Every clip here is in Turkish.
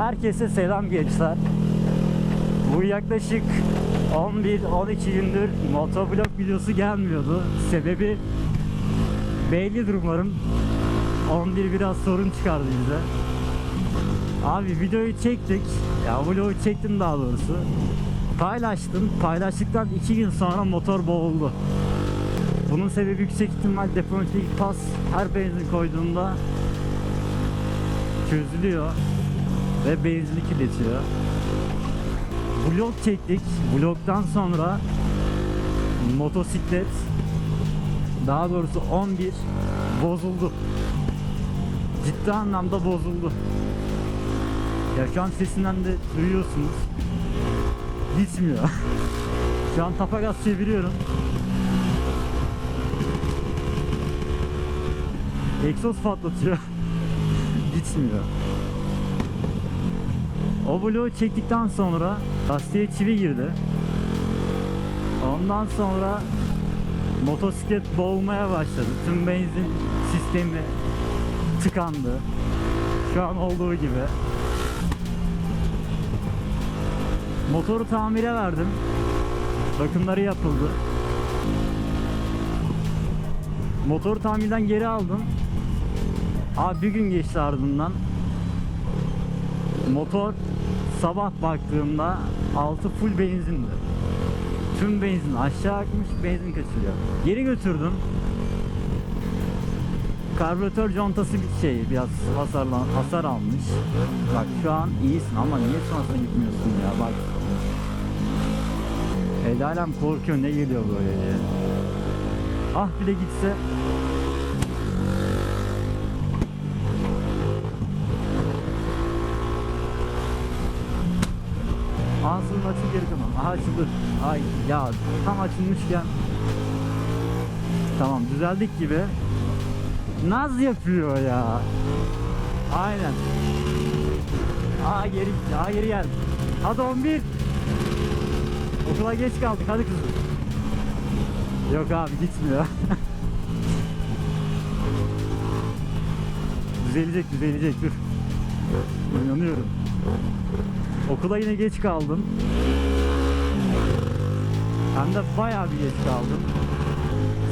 Herkese selam gençler. Bu yaklaşık 11-12 gündür motovlog videosu gelmiyordu. Sebebi bellidir umarım. 11 biraz sorun çıkardı bize. Abi videoyu çektik. Ya vlogu çektim daha doğrusu. Paylaştım. Paylaştıktan 2 gün sonra motor boğuldu. Bunun sebebi yüksek ihtimal depomatik pas her benzin koyduğunda çözülüyor ve benzini kirletiyor. Vlog çektik. Vlogdan sonra motosiklet daha doğrusu 11 bozuldu. Ciddi anlamda bozuldu. Ya şu an sesinden de duyuyorsunuz. Gitmiyor. şu an tapa gaz çeviriyorum. Egzoz patlatıyor. Gitmiyor. O bloğu çektikten sonra lastiğe çivi girdi. Ondan sonra motosiklet boğulmaya başladı. Tüm benzin sistemi tıkandı. Şu an olduğu gibi. Motoru tamire verdim. Bakımları yapıldı. Motoru tamirden geri aldım. Abi bir gün geçti ardından. Motor sabah baktığımda altı full benzindi. Tüm benzin aşağı akmış, benzin kaçırıyor. Geri götürdüm. Karbüratör contası bir şey biraz hasarlan hasar almış. Bak şu an iyisin ama niye sonrasına gitmiyorsun ya bak. El alem korkuyor ne geliyor böyle diye. Ah bile gitse Ağzının açık geri. Aha açıldı. Ay ya tam açılmışken. Tamam düzeldik gibi. Naz yapıyor ya. Aynen. Aa geri gitti. Aa geri geldi. Hadi 11. Okula geç kaldık. Hadi kızım. Yok abi gitmiyor. düzelecek düzelecek dur. İnanıyorum. Okula yine geç kaldım. Hem de bayağı bir geç kaldım.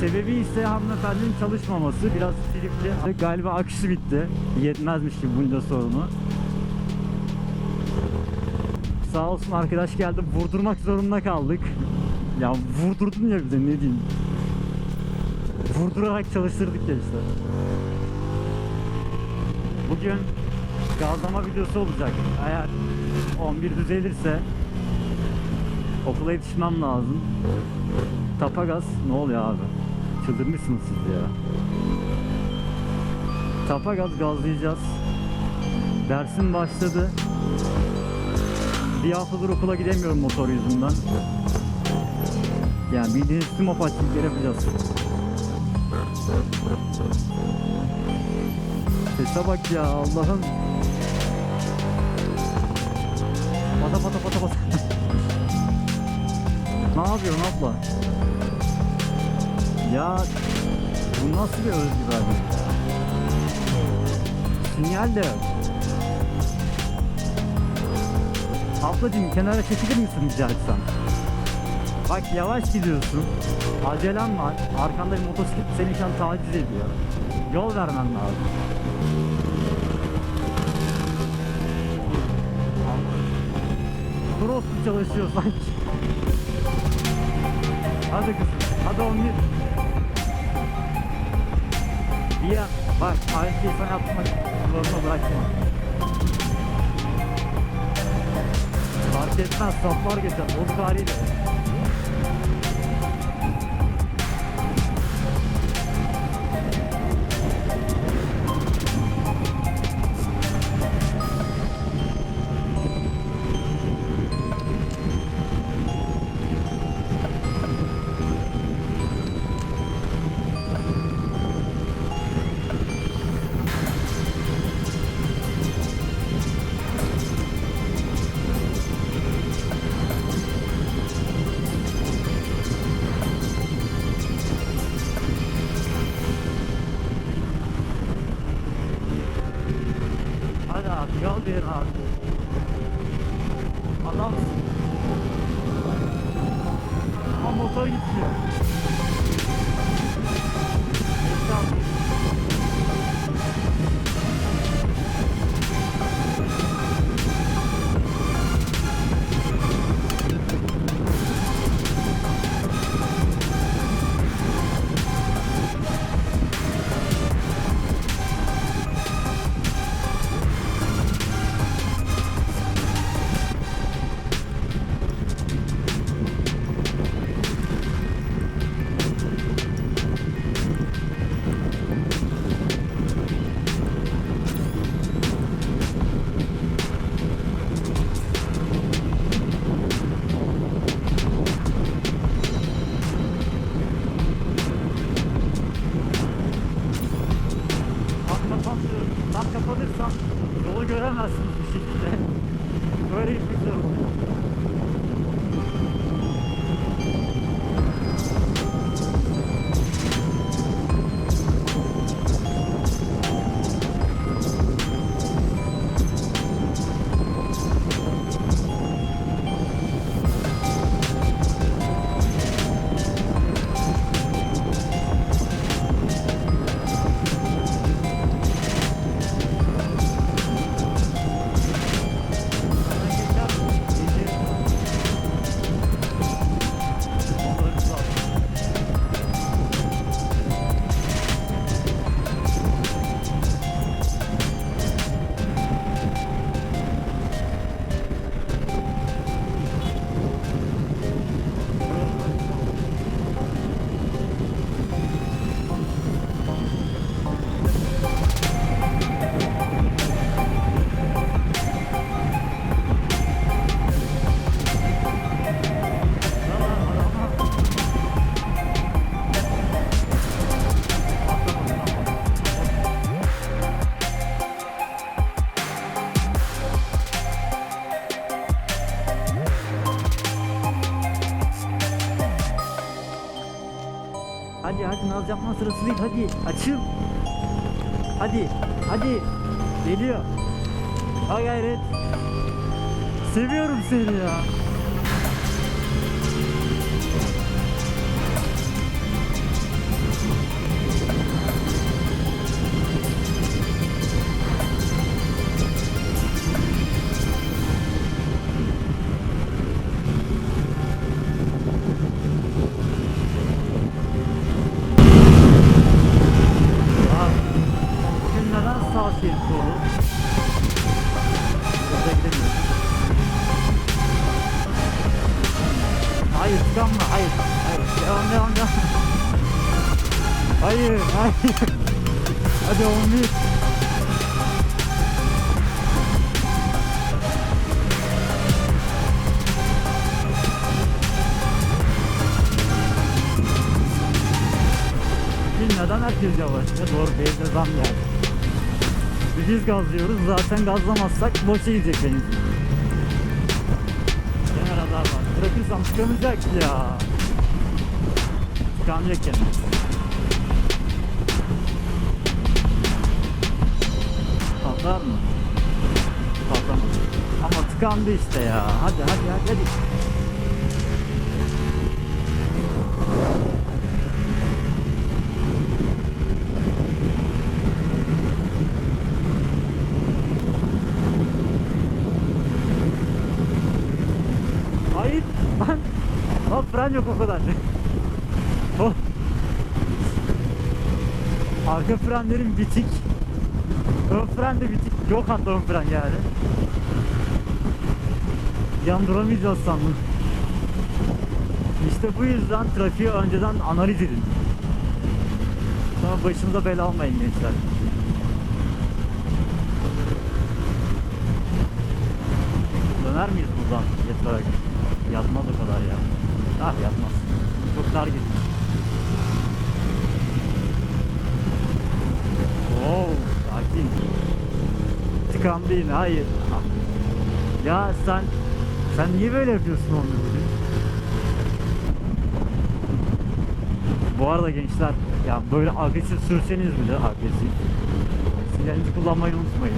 Sebebi ise hanımefendinin çalışmaması. Biraz tripli. Galiba aküsü bitti. Yetmezmiş gibi bunca sorunu. Sağ olsun arkadaş geldi. Vurdurmak zorunda kaldık. Ya vurdurdun ya bize ne diyeyim. Vurdurarak çalıştırdık ya işte. Bugün gazlama videosu olacak. Eğer 11 düzelirse okula yetişmem lazım. Tapa gaz ne oluyor abi? Çıldırmışsınız siz ya. Tapa gaz gazlayacağız. Dersim başladı. Bir haftadır okula gidemiyorum motor yüzünden. Yani bildiğiniz tüm apaçilikleri yapacağız. Sese bak ya Allah'ım. Pata pata pata pata. ne yapıyorsun abla? Ya bu nasıl bir özgüvenlik ya? Sinyal de yok. Ablacığım kenara çekilir misin rica etsem? Bak yavaş gidiyorsun. Acelem var. Arkanda bir motosiklet seni şu an taciz ediyor. Yol vermen lazım. Cross mu çalışıyor sanki? Hadi kızım. Hadi 11. Bir ya. Bak şeyi sana yapmak zorunda bırakma. Fark etmez. Saplar geçer. Bozuk haliyle. Naz yapma sırası değil hadi açıl. Hadi hadi geliyor. Ha gayret. Seviyorum seni. Ya, dolu? Burada gidemiyoruz. Hayır tıkanma hayır. Hayır devam devam devam. Hayır hayır. Hadi 11. Bugün neden herkes yavaş? Ya doğru benzin zam geldi. Biz gazlıyoruz zaten gazlamazsak boşa gidecek benzin. Gene radar var. Bırakırsam tıkanacak ya. Tıkanacak gene. Patlar mı? Patlamadı. Ama tıkandı işte ya. Hadi hadi hadi hadi. Hayır. Lan. Fren yok o kadar. Oh. Arka frenlerim bitik. Ön fren de bitik. Yok hatta ön fren yani. Yan duramayacağız sandım. İşte bu yüzden trafiği önceden analiz edin. Sonra başınıza bela almayın gençler. Döner miyiz buradan yatarak? Yatmaz o kadar ya. Ah yatmaz. Çok dar gitti. Oo, sakin. Tıkandı yine, hayır. Ya sen, sen niye böyle yapıyorsun onu bugün? Bu arada gençler, ya böyle agresif sürseniz bile agresif. Sinyalinizi kullanmayı unutmayın.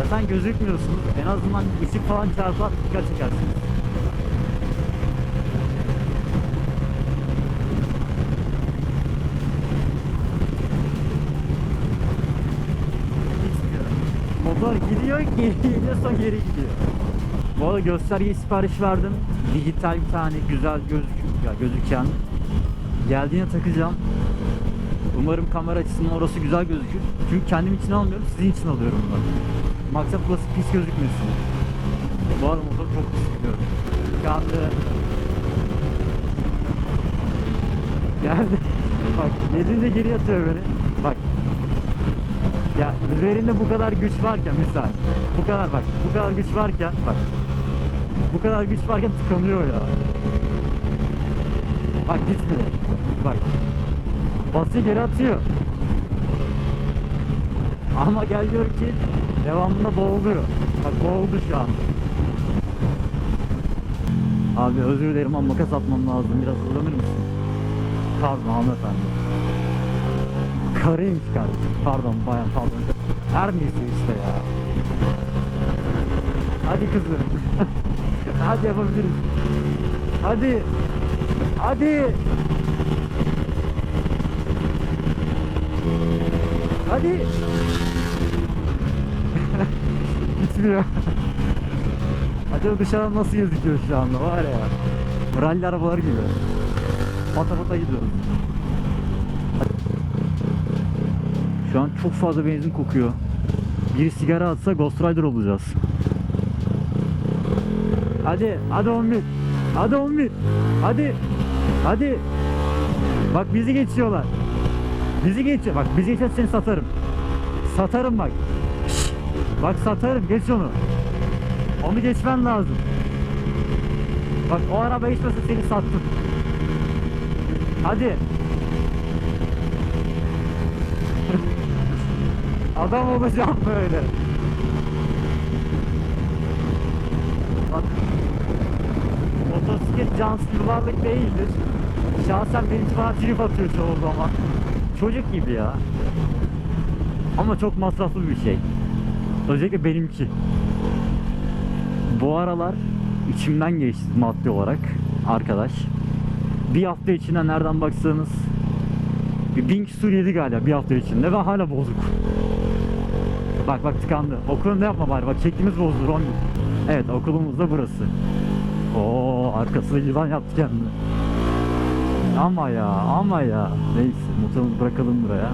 Ee, Zaten gözükmüyorsunuz. En azından ışık falan çarpar dikkat çekersiniz. Gitmiyor. Motor gidiyor, geri gidiyor, sonra geri gidiyor. Bu arada göstergeyi sipariş verdim. Dijital bir tane güzel gözük ya gözüken. Geldiğine takacağım. Umarım kamera açısından orası güzel gözükür. Çünkü kendim için almıyorum, sizin için alıyorum bunu. Maksat burası pis gözükmesin. Bu arada motor çok pis gidiyor. Geldi. Geldi. Bak yediğinde geri atıyor beni. Ya üzerinde bu kadar güç varken misal. Bu kadar bak. Bu kadar güç varken bak. Bu kadar güç varken tıkanıyor ya. Bak gitmiyor. Bak. Basıyor geri atıyor. Ama gel gör ki devamında boğuluyor. Bak boğuldu şu an. Abi özür dilerim ama makas atmam lazım. Biraz uzanır mısın? Pardon hanımefendi. Karıymış kardeşim. Pardon bayan pardon. Her neyse işte ya. Hadi kızım. Hadi yapabiliriz. Hadi. Hadi. Hadi. Gitmiyor. Acaba dışarıdan nasıl gözüküyor şu anda var ya. Rally arabalar gibi. Pata pata gidiyoruz. Şu an çok fazla benzin kokuyor. Biri sigara atsa Ghost Rider olacağız. Hadi, hadi 11. Hadi 11. Hadi. Hadi. Bak bizi geçiyorlar. Bizi geçiyor. Bak bizi geçer seni satarım. Satarım bak. Bak satarım. Geç onu. Onu geçmen lazım. Bak o araba geçmese seni sattım. Hadi. Adam olacağım böyle. Bak. Motosiklet cansız yuvarlak değildir. Şahsen benimki bana trip atıyor çoğu zaman. Çocuk gibi ya. Ama çok masraflı bir şey. Özellikle benimki. Bu aralar içimden geçti maddi olarak arkadaş. Bir hafta içinde nereden baksanız bir bin küsur yedi galiba bir hafta içinde ve hala bozuk. Bak bak tıkandı. Okulunda yapma bari bak çektiğimiz bozdur 10 gün. Evet okulumuz da burası. Oo arkasında yılan yaptı kendini. Ama ya ama ya. Neyse motorumuzu bırakalım buraya.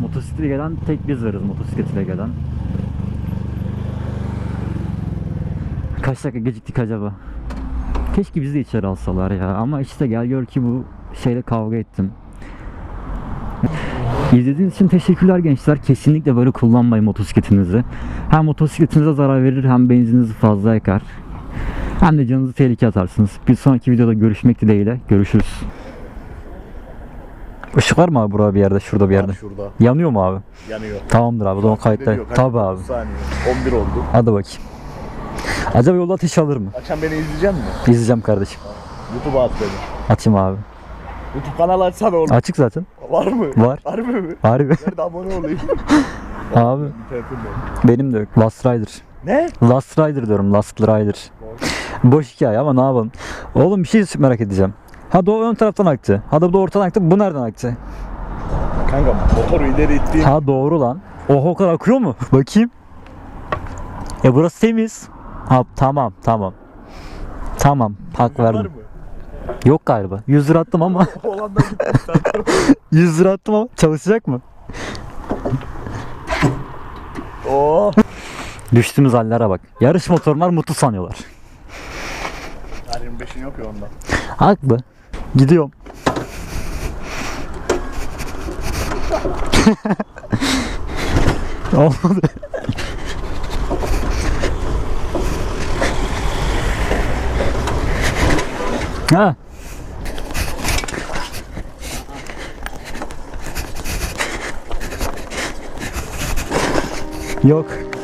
Motosikletle gelen tek biz varız motosikletle gelen. Kaç dakika geciktik acaba? Keşke bizi de içeri alsalar ya. Ama işte gel gör ki bu şeyle kavga ettim. İzlediğiniz için teşekkürler gençler. Kesinlikle böyle kullanmayın motosikletinizi. Hem motosikletinize zarar verir hem benzininizi fazla yakar. Hem de canınızı tehlikeye atarsınız. Bir sonraki videoda görüşmek dileğiyle. Görüşürüz. Işık var mı abi burada bir yerde? Şurada bir yerde. Var şurada Yanıyor mu abi? yanıyor. Tamamdır abi. O zaman kayıtta. Tabii abi. 30 Saniye. 11 oldu. Hadi bakayım. Acaba yolda ateş alır mı? Akşam beni izleyecek misin? İzleyeceğim kardeşim. YouTube'a at beni. Açayım abi. YouTube kanalı açsana oğlum. Açık zaten. Var mı? Var. Harbi mi? Harbi. Nerede abone olayım? abi İnternetim yok. benim de yok. Last Rider. Ne? Last Rider diyorum. Last Rider. Boş hikaye ama ne yapalım. Oğlum bir şey merak edeceğim. Ha doğu ön taraftan aktı. Ha da bu da ortadan aktı. Bu nereden aktı? Kanka motoru ileri ittiğim Ha doğru lan. Oha o kadar akıyor mu? Bakayım. E burası temiz. Ha tamam tamam. Tamam hak var verdim. mı? Yok galiba. 100 lira attım ama Olandan gitmiş zaten. 100 lira attım ama çalışacak mı? Oo. Düştüğümüz hallere bak. Yarış motorlar mutlu sanıyorlar. Yani 25'in yok ya ondan. Haklı. Gidiyorum. Olmadı. Ha. Yok.